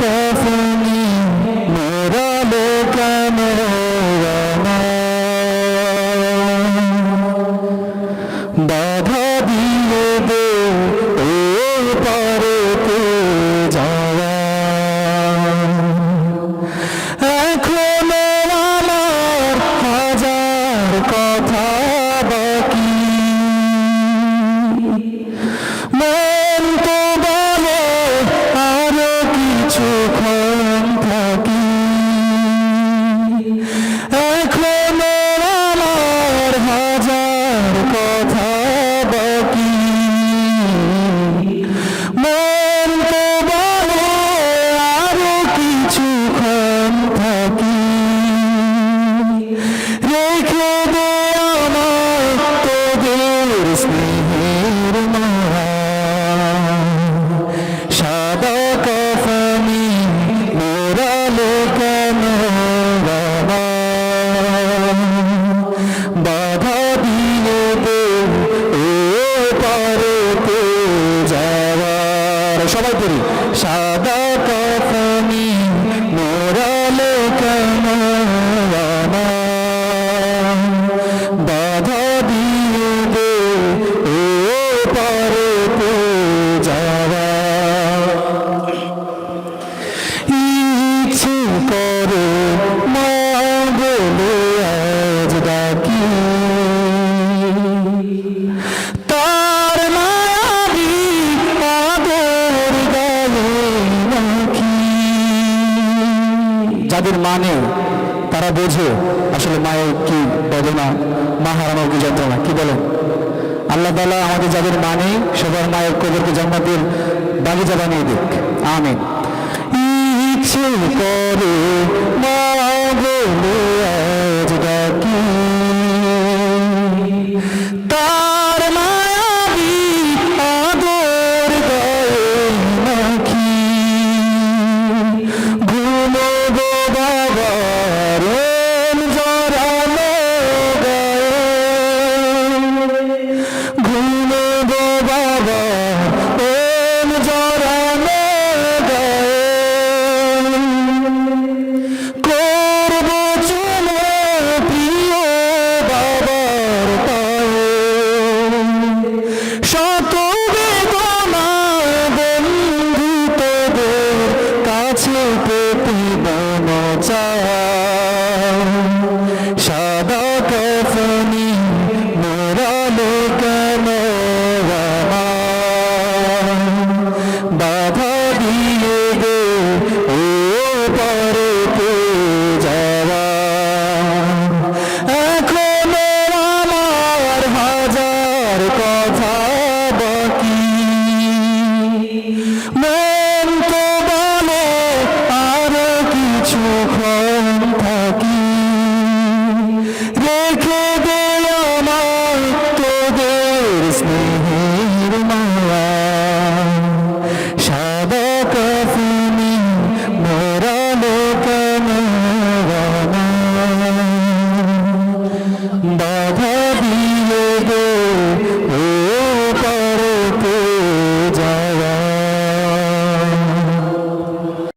কাফনি মোরালো কেন More. সবাই পড়ি। সাদা কফনি মোরালো বাবা বাধা দিয়ে দে ও পারেতে যাওয়া ইচ্ছে করে মা যাদের মানে তারা বোঝে, আসলে মায়ের কি বেদনা, মা হারানোর কি যন্ত্রণা, কি বলেন? আল্লাহ তালা আমাদের যাদের মা নেই সবার মায়ের কবরকে জান্নাতের বাগিচা বানিয়ে দিক। আমিন। ইচ্ছে করে মা chorando. oh Thank you.